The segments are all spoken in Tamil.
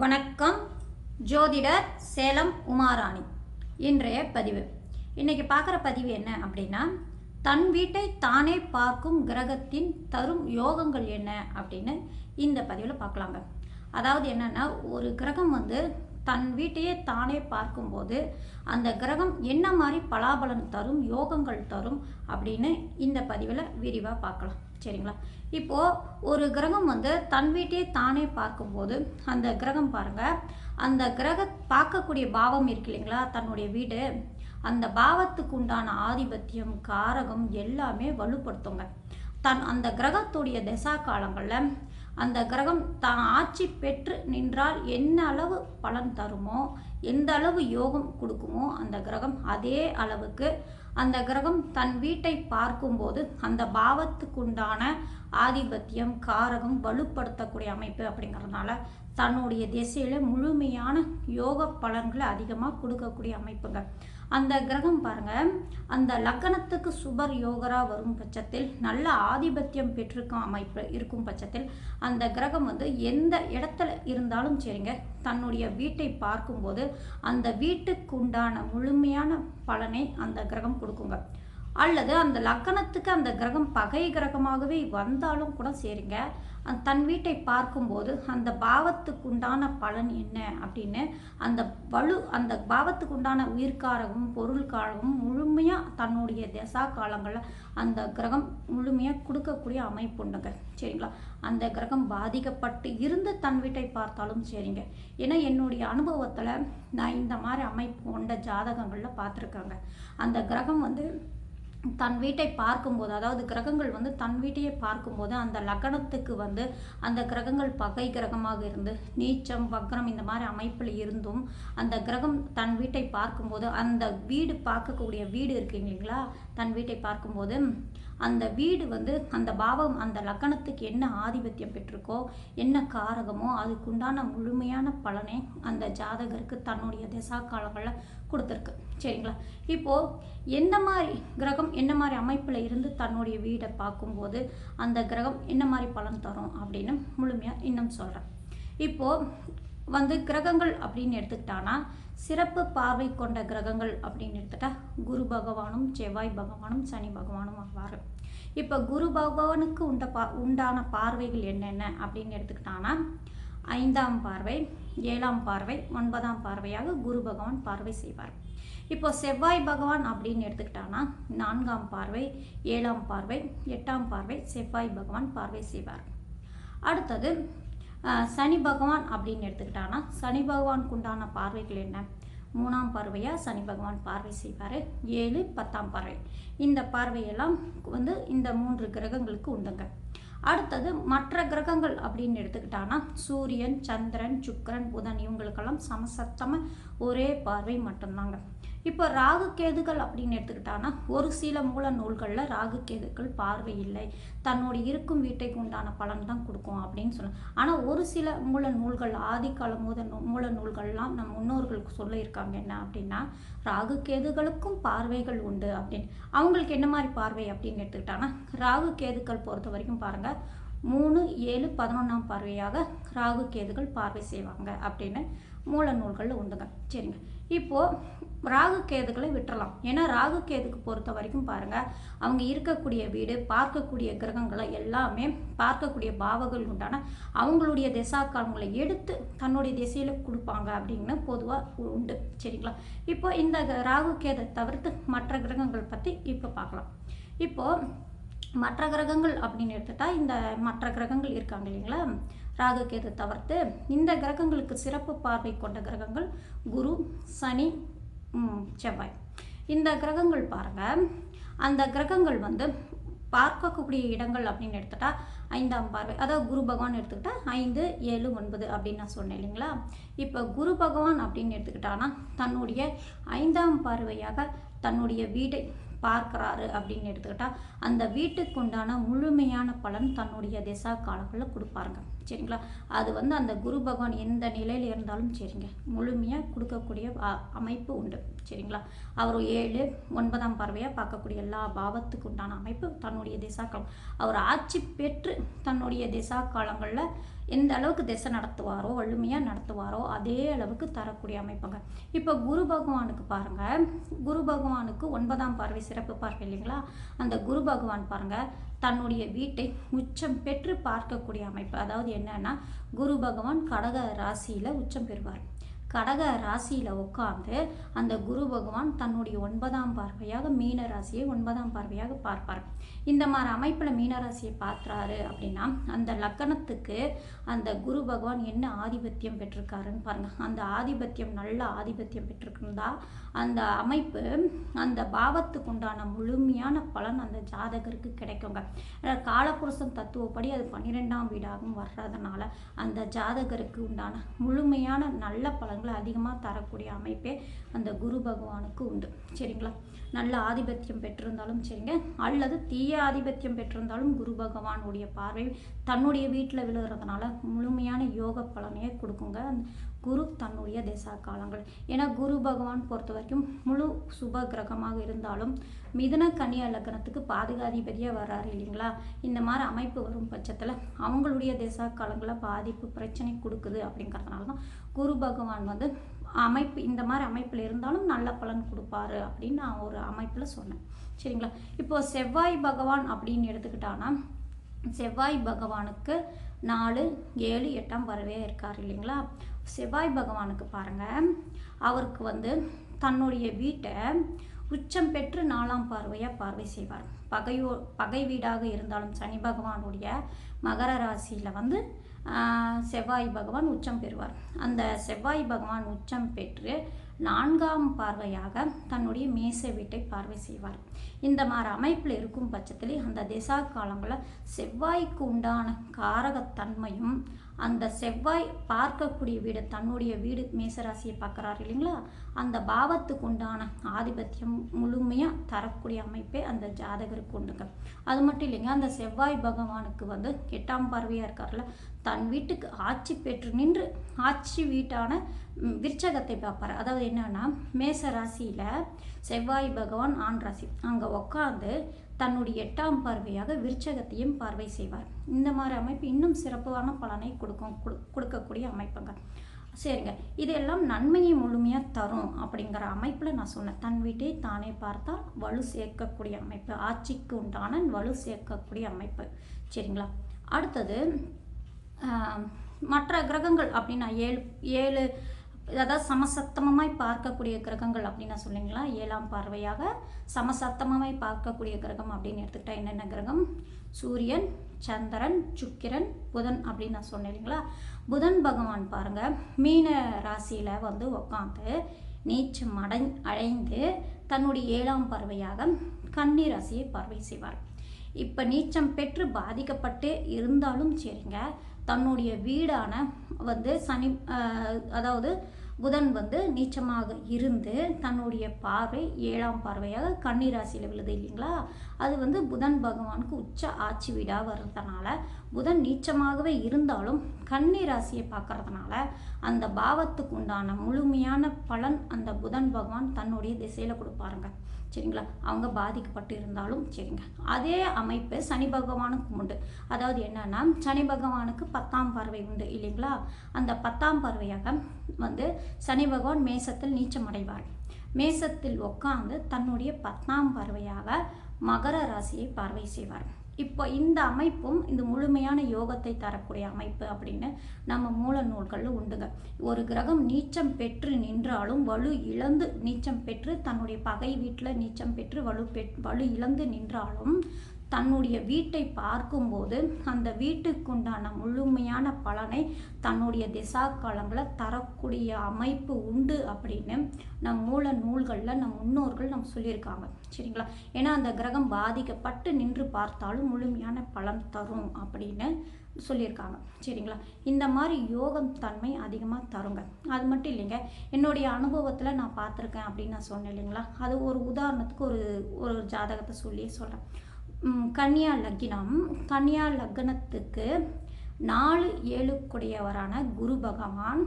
வணக்கம். ஜோதிடர் சேலம் உமாராணி. இன்றைய பதிவு. இன்னைக்கு பார்க்குற பதிவு என்ன அப்படின்னா தன் வீட்டை தானே பார்க்கும் கிரகத்தின் தரும் யோகங்கள் என்ன அப்படின்னு இந்த பதிவில் பார்க்கலாங்க. அதாவது என்னென்னா ஒரு கிரகம் வந்து தன் வீட்டையே தானே பார்க்கும்போது அந்த கிரகம் என்ன மாதிரி பலாபலன் தரும் யோகங்கள் தரும் அப்படின்னு இந்த பதிவில் விரிவாக பார்க்கலாம். சரிங்களா? இப்போது ஒரு கிரகம் வந்து தன் வீட்டையே தானே பார்க்கும்போது அந்த கிரகம் பாருங்கள் அந்த கிரக பார்க்கக்கூடிய பாவம் இருக்கு இல்லைங்களா? தன்னுடைய வீடு. அந்த பாவத்துக்கு உண்டான ஆதிபத்தியம் காரகம் எல்லாமே வலுப்படுத்துங்க. தன் அந்த கிரகத்துடைய தசா காலங்களில் அந்த கிரகம் தான் ஆட்சி பெற்று நின்றால் என்ன அளவு பலன் தருமோ எந்த அளவு யோகம் கொடுக்குமோ அந்த கிரகம் அதே அளவுக்கு அந்த கிரகம் தன் வீட்டை பார்க்கும்போது அந்த பாவத்துக்குண்டான ஆதிபத்தியம் காரகம் வலுப்படுத்தக்கூடிய அமைப்பு அப்படிங்கிறதுனால தன்னுடைய திசையில் முழுமையான யோக பலன்களை அதிகமாக கொடுக்கக்கூடிய அமைப்புங்க. அந்த கிரகம் பாருங்க. அந்த லக்கணத்துக்கு சுபர் யோகரா வரும் பட்சத்தில் நல்ல ஆதிபத்தியம் பெற்றிருக்கும் அமைப்பு இருக்கும் பட்சத்தில் அந்த கிரகம் வந்து எந்த இடத்துல இருந்தாலும் சரிங்க. தன்னுடைய வீட்டை பார்க்கும்போது அந்த வீட்டுக்கு உண்டான முழுமையான பலனை அந்த கிரகம் கொடுக்குங்க. அல்லது அந்த லக்கணத்துக்கு அந்த கிரகம் பகை கிரகமாகவே வந்தாலும் கூட சரிங்க. அந்த தன் வீட்டை பார்க்கும்போது அந்த பாவத்துக்கு உண்டான பலன் என்ன அப்படின்னு அந்த வலு அந்த பாவத்துக்கு உண்டான உயிர்காரகம் பொருள்காரகம் முழுமையாக தன்னுடைய தசா காலங்களில் அந்த கிரகம் முழுமையாக கொடுக்கக்கூடிய அமைப்பு உண்டுங்க. சரிங்களா? அந்த கிரகம் பாதிக்கப்பட்டு இருந்து தன் வீட்டை பார்த்தாலும் சரிங்க. ஏன்னா என்னுடைய அனுபவத்தில் நான் இந்த மாதிரி அமைப்பு கொண்ட ஜாதகங்களில் பார்த்துருக்காங்க. அந்த கிரகம் வந்து தன் வீட்டை பார்க்கும்போது அதாவது கிரகங்கள் வந்து தன் வீட்டையே பார்க்கும்போது அந்த லக்னத்துக்கு வந்து அந்த கிரகங்கள் பகை கிரகமாக இருந்து நீச்சம் வக்ரம் இந்த மாதிரி அமைப்பில் இருந்தும் அந்த கிரகம் தன் வீட்டை பார்க்கும்போது அந்த வீடு பார்க்கக்கூடிய வீடு இருக்கு இல்லைங்களா? தன் வீட்டை பார்க்கும்போது அந்த வீடு வந்து அந்த பாவம் அந்த லக்கணத்துக்கு என்ன ஆதிபத்தியம் பெற்றிருக்கோ என்ன காரகமோ அதுக்குண்டான முழுமையான பலனை அந்த ஜாதகருக்கு தன்னுடைய திசா காலங்களில் கொடுத்துருக்கு. சரிங்களா? இப்போது எந்த மாதிரி கிரகம் என்ன மாதிரி அமைப்பில் இருந்து தன்னுடைய வீடை பார்க்கும்போது அந்த கிரகம் என்ன மாதிரி பலன் தரும் அப்படின்னு முழுமையாக இன்னும் சொல்கிறேன் இப்போது வந்து கிரகங்கள் அப்படின்னு எடுத்துக்கிட்டான்னா சிறப்பு பார்வை கொண்ட கிரகங்கள் அப்படின்னு எடுத்துட்டா குரு பகவானும் செவ்வாய் பகவானும் சனி பகவானும் ஆவார். இப்போ குரு பகவானுக்கு உண்ட பா உண்டான பார்வைகள் என்னென்ன அப்படின்னு எடுத்துக்கிட்டான்னா ஐந்தாம் பார்வை ஏழாம் பார்வை ஒன்பதாம் பார்வையாக குரு பகவான் பார்வை செய்வார். இப்போ செவ்வாய் பகவான் அப்படின்னு எடுத்துக்கிட்டான்னா நான்காம் பார்வை ஏழாம் பார்வை எட்டாம் பார்வை செவ்வாய் பகவான் பார்வை செய்வார். அடுத்தது சனி பகவான் அப்படின்னு எடுத்துக்கிட்டானா சனி பகவானுக்கு உண்டான பார்வைகள் என்ன? மூணாம் பார்வையாக சனி பகவான் பார்வை செய்வார். ஏழு பத்தாம் பார்வை. இந்த பார்வையெல்லாம் வந்து இந்த மூன்று கிரகங்களுக்கு உண்டுங்க. அடுத்தது மற்ற கிரகங்கள் அப்படின்னு எடுத்துக்கிட்டானா சூரியன் சந்திரன் சுக்கரன் புதன் இவங்களுக்கெல்லாம் சமசத்தமாக ஒரே பார்வை மட்டும்தாங்க. இப்போ ராகு கேதுகள் அப்படின்னு எடுத்துக்கிட்டான்னா ஒரு சில மூல நூல்களில் ராகு கேதுக்கள் பார்வை இல்லை. தன்னோட இருக்கும் வீட்டைக்கு உண்டான பலன் தான் கொடுக்கும் அப்படின்னு சொன்னாங்க ஆனால் ஒரு சில மூல நூல்கள் ஆதிக்கால மூத மூல நூல்கள்லாம் நம் முன்னோர்களுக்கு சொல்லியிருக்காங்க என்ன அப்படின்னா ராகு கேதுகளுக்கும் பார்வைகள் உண்டு அப்படின்னு. அவங்களுக்கு என்ன மாதிரி பார்வை அப்படின்னு எடுத்துக்கிட்டாங்கன்னா ராகு கேதுக்கள் பொறுத்த வரைக்கும் பாருங்கள் மூணு ஏழு பதினொன்றாம் பார்வையாக ராகு கேதுகள் பார்வை செய்வாங்க அப்படின்னு மூல நூல்களில் உண்டுங்க. சரிங்க. இப்போது ராகு கேதுகளை விட்டுறலாம். ஏன்னா ராகு கேதுக்கு பொறுத்த வரைக்கும் பாருங்கள் அவங்க இருக்கக்கூடிய வீடு பார்க்கக்கூடிய கிரகங்களை எல்லாமே பார்க்கக்கூடிய பாவங்கள் உண்டான அவங்களுடைய திசாக்காலங்களை எடுத்து தன்னுடைய திசையில் கொடுப்பாங்க அப்படின்னு பொதுவாக உண்டு. சரிங்களா? இப்போ இந்த ராகு கேதை தவிர்த்து மற்ற கிரகங்கள் பற்றி இப்போ பார்க்கலாம். இப்போது மற்ற கிரகங்கள் அப்படின்னு எடுத்துட்டா இந்த மற்ற கிரகங்கள் இருக்காங்க இல்லைங்களா? ராகு கேது தவிர்த்து இந்த கிரகங்களுக்கு சிறப்பு பார்வை கொண்ட கிரகங்கள் குரு சனி செவ்வாய். இந்த கிரகங்கள் பாருங்க. அந்த கிரகங்கள் வந்து பார்க்கக்கூடிய இடங்கள் அப்படின்னு எடுத்துட்டா ஐந்தாம் பார்வை. அதாவது குரு பகவான் எடுத்துக்கிட்டா ஐந்து ஏழு ஒன்பது அப்படின்னு நான் சொன்னேன் இல்லைங்களா? இப்போ குரு பகவான் அப்படின்னு எடுத்துக்கிட்டானா தன்னுடைய ஐந்தாம் பார்வையாக தன்னுடைய வீடை பார்க்குறாரு அப்படின்னு எடுத்துக்கிட்டால் அந்த வீட்டுக்கு உண்டான முழுமையான பலன் தன்னுடைய திசா காலங்களில் கொடுப்பாருங்க. சரிங்களா? அது வந்து அந்த குரு பகவான் எந்த நிலையில் இருந்தாலும் சரிங்க. முழுமையாக கொடுக்கக்கூடிய அமைப்பு உண்டு. சரிங்களா? அவர் ஏழு ஒன்பதாம் பார்வையாக பார்க்கக்கூடிய எல்லா பாவத்துக்கு உண்டான அமைப்பு தன்னுடைய திசா காலம் அவர் ஆட்சி பெற்று தன்னுடைய திசா காலங்களில் எந்த அளவுக்கு திசை நடத்துவாரோ வலிமையாக நடத்துவாரோ அதே அளவுக்கு தரக்கூடிய அமைப்புங்க. இப்போ குரு பகவானுக்கு பாருங்கள் குரு பகவானுக்கு ஒன்பதாம் பார்வை சிறப்பு பார்வை இல்லைங்களா? அந்த குரு பகவான் பாருங்கள் தன்னுடைய வீட்டை உச்சம் பெற்று பார்க்கக்கூடிய அமைப்பு. அதாவது என்னன்னா குரு பகவான் கடக ராசியில் உச்சம் பெறுவார். கடக ராசியில் உட்காந்து அந்த குரு பகவான் தன்னுடைய ஒன்பதாம் பார்வையாக மீன ராசியை ஒன்பதாம் பார்வையாக பார்ப்பார். இந்த மாதிரி அமைப்பில் மீனராசியை பார்க்குறாரு அப்படின்னா அந்த லக்கணத்துக்கு அந்த குரு பகவான் என்ன ஆதிபத்தியம் பெற்றிருக்காருன்னு பாருங்கள் அந்த ஆதிபத்தியம் நல்ல ஆதிபத்தியம் பெற்றிருந்தா அந்த அமைப்பு அந்த பாவத்துக்கு உண்டான முழுமையான பலன் அந்த ஜாதகருக்கு கிடைக்குங்க. காலபுருஷன் காலப்புருஷன் தத்துவப்படி அது பன்னிரெண்டாம் வீடாகவும் வர்றதுனால அந்த ஜாதகருக்கு உண்டான முழுமையான நல்ல பலன் பலன்களை அதிகமாக தரக்கூடிய அமைப்பே அந்த குரு பகவானுக்கு உண்டு. சரிங்களா? நல்ல ஆதிபத்தியம் பெற்றிருந்தாலும் சரிங்க. அல்லது தீய ஆதிபத்தியம் பெற்றிருந்தாலும் குரு பகவானுடைய பார்வை தன்னுடைய வீட்டில் விழுகிறதுனால முழுமையான யோக பலனையே கொடுக்குங்க. அந்த குரு தன்னுடைய திசா காலங்கள். ஏன்னா குரு பகவான் பொறுத்த வரைக்கும் முழு சுப கிரகமாக இருந்தாலும் மிதுன கன்னியா லக்னத்துக்கு பாதுகாதிபதியாக வர்றாரு இல்லைங்களா? இந்த மாதிரி அமைப்பு வரும் பட்சத்தில் அவங்களுடைய திசா காலங்களில் பாதிப்பு பிரச்சனை கொடுக்குது அப்படிங்கிறதுனால தான் குரு பகவான் வந்து அமைப்பு இந்த மாதிரி அமைப்பில் இருந்தாலும் நல்ல பலன் கொடுப்பாரு அப்படின்னு நான் ஒரு அமைப்பில் சொன்னேன். சரிங்களா? இப்போ செவ்வாய் பகவான் அப்படின்னு எடுத்துக்கிட்டான்னா செவ்வாய் பகவானுக்கு நாலு ஏழு எட்டாம் வரவே இருக்கார் இல்லைங்களா? செவ்வாய் பகவானுக்கு பாருங்கள் அவருக்கு வந்து தன்னுடைய வீட்டை உச்சம் பெற்று நாலாம் பார்வையாக பார்வை செய்வார். பகையோ பகை வீடாக இருந்தாலும் சனி பகவானுடைய மகர ராசியில் வந்து செவ்வாய் பகவான் உச்சம் பெறுவார். அந்த செவ்வாய் பகவான் உச்சம் பெற்று நான்காம் பார்வையாக தன்னுடைய மேசை வீட்டை பார்வை செய்வார். இந்த மாதிரி அமைப்பில் இருக்கும் பட்சத்தில் அந்த திசா காலங்களில் செவ்வாய்க்கு உண்டான காரகத்தன்மையும் அந்த செவ்வாய் பார்க்கக்கூடிய வீடு தன்னுடைய வீடு மேசராசியை பார்க்குறாரு இல்லைங்களா? அந்த பாவத்துக்கு உண்டான ஆதிபத்தியம் முழுமையாக தரக்கூடிய அமைப்பே அந்த ஜாதகருக்கு உண்டுங்க அது மட்டும் இல்லைங்க அந்த செவ்வாய் பகவானுக்கு வந்து எட்டாம் பார்வையாக இருக்கார்ல தன் வீட்டுக்கு ஆட்சி பெற்று நின்று ஆட்சி வீட்டான விற்சகத்தை விருச்சகத்தை பார்ப்பார். அதாவது என்னன்னா மேச ராசியில் செவ்வாய் பகவான் ஆண் ராசி. அங்கே உட்காந்து தன்னுடைய எட்டாம் பார்வையாக விருச்சகத்தையும் பார்வை செய்வார். இந்த மாதிரி அமைப்பு இன்னும் சிறப்பான பலனை கொடுக்கும் கொடுக்கக்கூடிய அமைப்புங்க. சரிங்க. இதெல்லாம் நன்மையை முழுமையாக தரும் அப்படிங்கிற அமைப்பில் நான் சொன்னேன். தன் வீட்டை தானே பார்த்தால் வலு சேர்க்கக்கூடிய அமைப்பு. ஆட்சிக்கு உண்டான வலு சேர்க்கக்கூடிய அமைப்பு. சரிங்களா? அடுத்தது மற்ற கிரகங்கள் அப்படின்னா ஏழு ஏழு அதாவது சமசத்தமமாய் பார்க்கக்கூடிய கிரகங்கள் அப்படின்னு நான் சொன்னீங்களா ஏழாம் பார்வையாக சமசத்தமமாய் பார்க்கக்கூடிய கிரகம் அப்படின்னு எடுத்துக்கிட்டா என்னென்ன கிரகம்? சூரியன் சந்திரன் சுக்கிரன் புதன் அப்படின்னு நான் சொன்னேன் இல்லைங்களா? புதன் பகவான் பாருங்க மீன ராசியில் வந்து உட்காந்து நீச்சம் அடை அடைந்து தன்னுடைய ஏழாம் பார்வையாக கன்னி ராசியை பார்வை செய்வார். இப்போ நீச்சம் பெற்று பாதிக்கப்பட்டு இருந்தாலும் சரிங்க. தன்னுடைய வீடான வந்து சனி அதாவது புதன் வந்து நீச்சமாக இருந்து தன்னுடைய பார்வை ஏழாம் பார்வையாக கண்ணீர் ராசியில் விழுது இல்லைங்களா? அது வந்து புதன் பகவானுக்கு உச்ச ஆட்சி வீடாக வர்றதுனால புதன் நீச்சமாகவே இருந்தாலும் கன்னி ராசியை பார்க்கறதுனால அந்த பாவத்துக்கு உண்டான முழுமையான பலன் அந்த புதன் பகவான் தன்னுடைய திசையில் கொடுப்பாருங்க. சரிங்களா? அவங்க பாதிக்கப்பட்டு இருந்தாலும் சரிங்க. அதே அமைப்பு சனி பகவானுக்கும் உண்டு. அதாவது என்னன்னா சனி பகவானுக்கு பத்தாம் பார்வை உண்டு இல்லைங்களா? அந்த பத்தாம் பார்வையாக வந்து சனி பகவான் மேசத்தில் நீச்சமடைவார் மேசத்தில் உட்காந்து தன்னுடைய பத்தாம் பார்வையாக மகர ராசியை பார்வை செய்வார். இப்போ இந்த அமைப்பும் இந்த முழுமையான யோகத்தை தரக்கூடிய அமைப்பு அப்படின்னு நம்ம மூல நூல்களில் உண்டுங்க. ஒரு கிரகம் நீச்சம் பெற்று நின்றாலும் வலு இழந்து நீச்சம் பெற்று தன்னுடைய பகை வீட்டில் நீச்சம் பெற்று வலு பெற் வலு இழந்து நின்றாலும் தன்னுடைய வீட்டை பார்க்கும்போது அந்த வீட்டுக்குண்டான முழுமையான பலனை தன்னுடைய திசா காலங்களில் தரக்கூடிய அமைப்பு உண்டு அப்படின்னு நம் மூல நூல்களில் நம் முன்னோர்கள் நம்ம சொல்லியிருக்காங்க. சரிங்களா? ஏன்னா அந்த கிரகம் பாதிக்கப்பட்டு நின்று பார்த்தாலும் முழுமையான பலன் தரும் அப்படின்னு சொல்லியிருக்காங்க. சரிங்களா? இந்த மாதிரி யோகம் தன்மை அதிகமாக தருங்க. அது மட்டும் இல்லைங்க என்னுடைய அனுபவத்தில் நான் பார்த்துருக்கேன் அப்படின்னு நான் சொன்னேன் இல்லைங்களா? அது ஒரு உதாரணத்துக்கு ஒரு ஒரு ஜாதகத்தை சொல்லி சொல்கிறேன் கன்னியா லக்கினம். கன்னியா லக்னத்துக்கு நாலு ஏழுக்குடையவரான குரு பகவான்.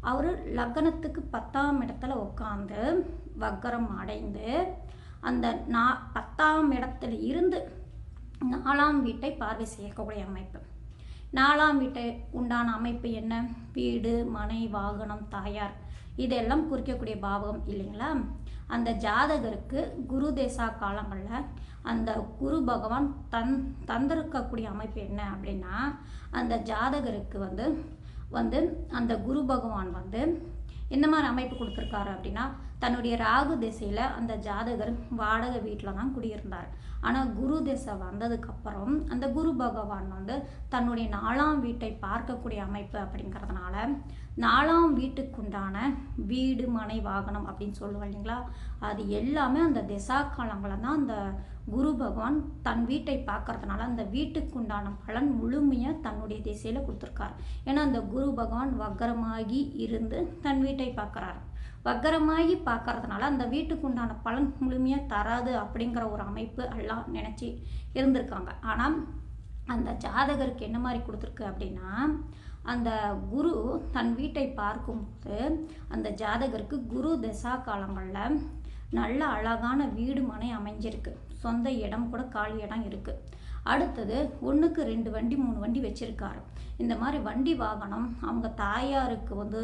அவர் லக்னத்துக்கு பத்தாம் இடத்துல உட்காந்து வக்கரம் அடைந்து அந்த நா பத்தாம் இடத்துல இருந்து நாலாம் வீட்டை பார்வை செய்யக்கூடிய அமைப்பு. நாலாம் வீட்டை உண்டான அமைப்பு என்ன? வீடு மனை வாகனம் தாயார். இதெல்லாம் குறிக்கக்கூடிய பாவகம் இல்லைங்களா? அந்த ஜாதகருக்கு குரு தேசா காலங்களில் அந்த குரு பகவான் தன் தந்திருக்கக்கூடிய அமைப்பு என்ன அப்படின்னா அந்த ஜாதகருக்கு வந்து வந்து அந்த குரு பகவான் வந்து என்ன மாதிரி அமைப்பு கொடுத்துருக்காரு அப்படின்னா தன்னுடைய ராகு திசையில் அந்த ஜாதகர் வாடகை வீட்டில் தான் குடியிருந்தார். ஆனால் குரு திசை வந்ததுக்கப்புறம் அந்த குரு பகவான் வந்து தன்னுடைய நாலாம் வீட்டை பார்க்கக்கூடிய அமைப்பு அப்படிங்கிறதுனால நாலாம் வீட்டுக்குண்டான வீடு மனை வாகனம் அப்படின்னு சொல்லுவோம் இல்லைங்களா? அது எல்லாமே அந்த திசா காலங்களில் தான் அந்த குரு பகவான் தன் வீட்டை பார்க்கறதுனால அந்த வீட்டுக்குண்டான பலன் முழுமையாக தன்னுடைய திசையில் கொடுத்துருக்காரு. ஏன்னா அந்த குரு பகவான் வக்கரமாகி இருந்து தன் வீட்டை பார்க்குறாரு. வக்கரமாகி பார்க்கறதுனால அந்த வீட்டுக்கு உண்டான பலன் முழுமையாக தராது அப்படிங்கிற ஒரு அமைப்பு எல்லாம் நினச்சி இருந்திருக்காங்க. ஆனால் அந்த ஜாதகருக்கு என்ன மாதிரி கொடுத்துருக்கு அப்படின்னா அந்த குரு தன் வீட்டை பார்க்கும்போது அந்த ஜாதகருக்கு குரு தசா காலங்களில் நல்ல அழகான வீடு மனை அமைஞ்சிருக்கு. சொந்த இடம் கூட காலி இடம் இருக்குது அடுத்தது ஒன்றுக்கு ரெண்டு வண்டி மூணு வண்டி வச்சுருக்காரு. இந்த மாதிரி வண்டி வாகனம் அவங்க தாயாருக்கு வந்து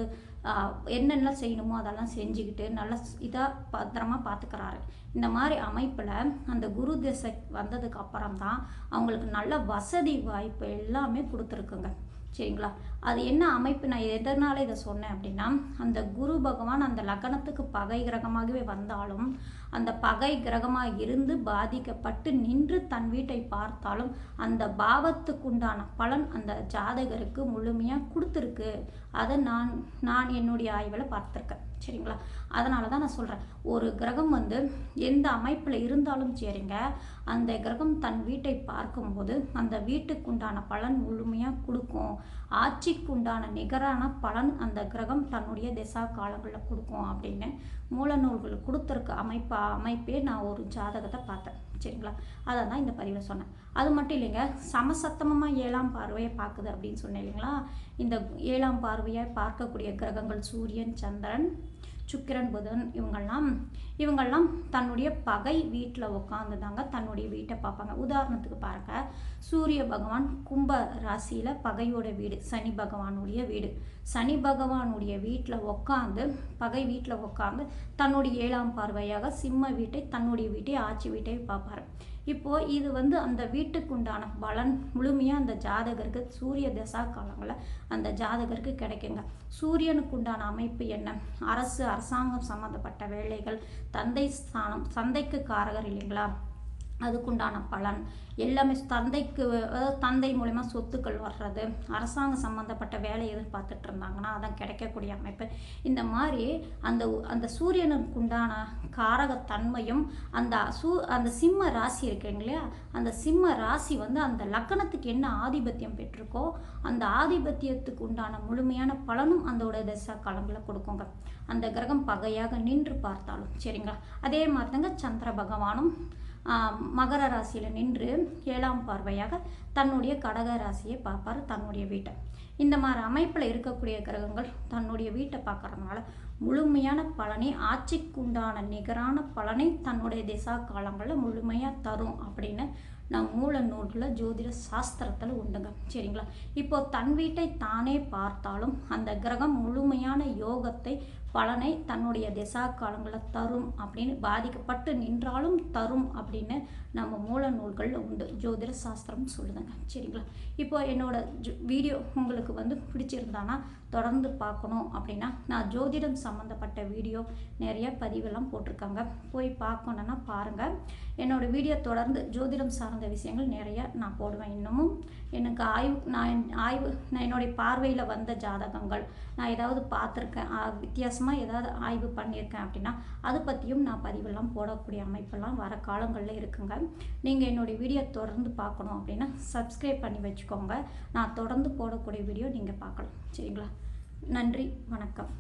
என்னென்ன செய்யணுமோ அதெல்லாம் செஞ்சுக்கிட்டு நல்ல இதாக பத்திரமா பார்த்துக்கிறாரு இந்த மாதிரி அமைப்பில் அந்த குரு திசை வந்ததுக்கு அப்புறம் தான் அவங்களுக்கு நல்ல வசதி வாய்ப்பு எல்லாமே கொடுத்துருக்குங்க. சரிங்களா? அது என்ன அமைப்பு? நான் எதனால் இதை சொன்னேன் அப்படின்னா அந்த குரு பகவான் அந்த லக்னத்துக்கு பகை கிரகமாகவே வந்தாலும் அந்த பகை கிரகமாக இருந்து பாதிக்கப்பட்டு நின்று தன் வீட்டை பார்த்தாலும் அந்த பாவத்துக்குண்டான பலன் அந்த ஜாதகருக்கு முழுமையாக கொடுத்துருக்கு. அதை நான் நான் என்னுடைய ஆய்வில் பார்த்துருக்கேன். சரிங்களா? அதனால தான் நான் சொல்கிறேன் ஒரு கிரகம் வந்து எந்த அமைப்பில் இருந்தாலும் சரிங்க அந்த கிரகம் தன் வீட்டை பார்க்கும்போது அந்த வீட்டுக்குண்டான பலன் முழுமையாக கொடுக்கும். ஆட்சிக்குண்டான நிகரான பலன் அந்த கிரகம் தன்னுடைய திசா காலங்களில் கொடுக்கும் அப்படின்னு மூல நூல்கள் கொடுத்துருக்க அமைப்பா அமைப்பே நான் ஒரு ஜாதகத்தை பார்த்தேன். சரிங்களா? அதை தான் இந்த பதிவில் சொன்னேன். அது மட்டும் இல்லைங்க சமசத்தமமாக ஏழாம் பார்வையை பார்க்குது அப்படின்னு சொன்னேன் இல்லைங்களா? இந்த ஏழாம் பார்வையை பார்க்கக்கூடிய கிரகங்கள் சூரியன் சந்திரன் சுக்கிரன் புதன் இவங்கெல்லாம் இவங்கெல்லாம் தன்னுடைய பகை வீட்டில் உட்காந்து தாங்க தன்னுடைய வீட்டை பார்ப்பாங்க. உதாரணத்துக்கு பாருங்க சூரிய பகவான் கும்ப ராசியில் பகையோட வீடு சனி பகவானுடைய வீடு. சனி பகவானுடைய வீட்டில் உட்காந்து பகை வீட்டில் உட்காந்து தன்னுடைய ஏழாம் பார்வையாக சிம்ம வீட்டை தன்னுடைய வீட்டை ஆட்சி வீட்டை பார்ப்பாரு. இப்போ இது வந்து அந்த வீட்டுக்குண்டான பலன் முழுமையாக அந்த ஜாதகருக்கு சூரிய தசா காலங்களில் அந்த ஜாதகருக்கு கிடைக்குங்க. சூரியனுக்கு உண்டான அமைப்பு என்ன? அரசு அரசாங்கம் சம்மந்தப்பட்ட வேலைகள் தந்தை ஸ்தானம் சந்தைக்கு காரகர் இல்லைங்களா? அதுக்குண்டான பலன். எல்லாமே தந்தைக்கு அதாவது தந்தை மூலயமா சொத்துக்கள் வர்றது அரசாங்கம் சம்மந்தப்பட்ட வேலை எதிர்பார்த்துட்டு இருந்தாங்கன்னா அதான் கிடைக்கக்கூடிய அமைப்பு. இந்த மாதிரி அந்த அந்த சூரியனுக்கு உண்டான காரகத்தன்மையும் அந்த சூ அந்த சிம்ம ராசி இருக்குங்க இல்லையா அந்த சிம்ம ராசி வந்து அந்த லக்கணத்துக்கு என்ன ஆதிபத்தியம் பெற்றிருக்கோ அந்த ஆதிபத்தியத்துக்கு உண்டான முழுமையான பலனும் அதோட தசா காலங்களில் கொடுக்குங்க. அந்த கிரகம் பகையாக நின்று பார்த்தாலும் சரிங்களா? அதே மாதிரி தாங்க சந்திர பகவானும் மகர ராசியில் நின்று ஏழாம் பார்வையாக தன்னுடைய கடக ராசியை பார்ப்பார் தன்னுடைய வீட்டை. இந்த மாதிரி அமைப்பில் இருக்கக்கூடிய கிரகங்கள் தன்னுடைய வீட்டை பார்க்கறதுனால முழுமையான பலனை ஆட்சிக்குண்டான நிகரான பலனை தன்னுடைய திசா காலங்களில் முழுமையாக தரும் அப்படின்னு நம் மூல நூல்களில் ஜோதிட சாஸ்திரத்தில் உண்டுங்க. சரிங்களா? இப்போ தன் வீட்டை தானே பார்த்தாலும் அந்த கிரகம் முழுமையான யோகத்தை பலனை தன்னுடைய திசா காலங்களில் தரும் அப்படின்னு பாதிக்கப்பட்டு நின்றாலும் தரும் அப்படின்னு நம்ம மூல நூல்களில் உண்டு. ஜோதிட சாஸ்திரம் சொல்லுதுங்க. சரிங்களா? இப்போ என்னோட ஜோ- வீடியோ உங்களுக்கு வந்து பிடிச்சிருந்தானா தொடர்ந்து பார்க்கணும் அப்படின்னா நான் ஜோதிடம் சம்மந்தப்பட்ட வீடியோ நிறைய பதிவெல்லாம் போட்டிருக்காங்க. போய் பார்க்கணுன்னா பாருங்கள் என்னோடய வீடியோ தொடர்ந்து ஜோதிடம் சார்ந்த விஷயங்கள் நிறைய நான் போடுவேன் இன்னமும். எனக்கு ஆய்வு நான் ஆய்வு நான் என்னுடைய பார்வையில் வந்த ஜாதகங்கள் நான் ஏதாவது பார்த்துருக்கேன். வித்தியாசம் வித்தியாசமாக ஏதாவது ஆய்வு பண்ணியிருக்கேன் அப்படின்னா அதை பற்றியும் நான் பதிவெல்லாம் போடக்கூடிய அமைப்பெல்லாம் வர காலங்களில் இருக்குங்க. நீங்கள் என்னுடைய வீடியோ தொடர்ந்து பார்க்கணும் அப்படின்னா சப்ஸ்கிரைப் பண்ணி வச்சுக்கோங்க. நான் தொடர்ந்து போடக்கூடிய வீடியோ நீங்கள் பார்க்கலாம். சரிங்களா? நன்றி வணக்கம்.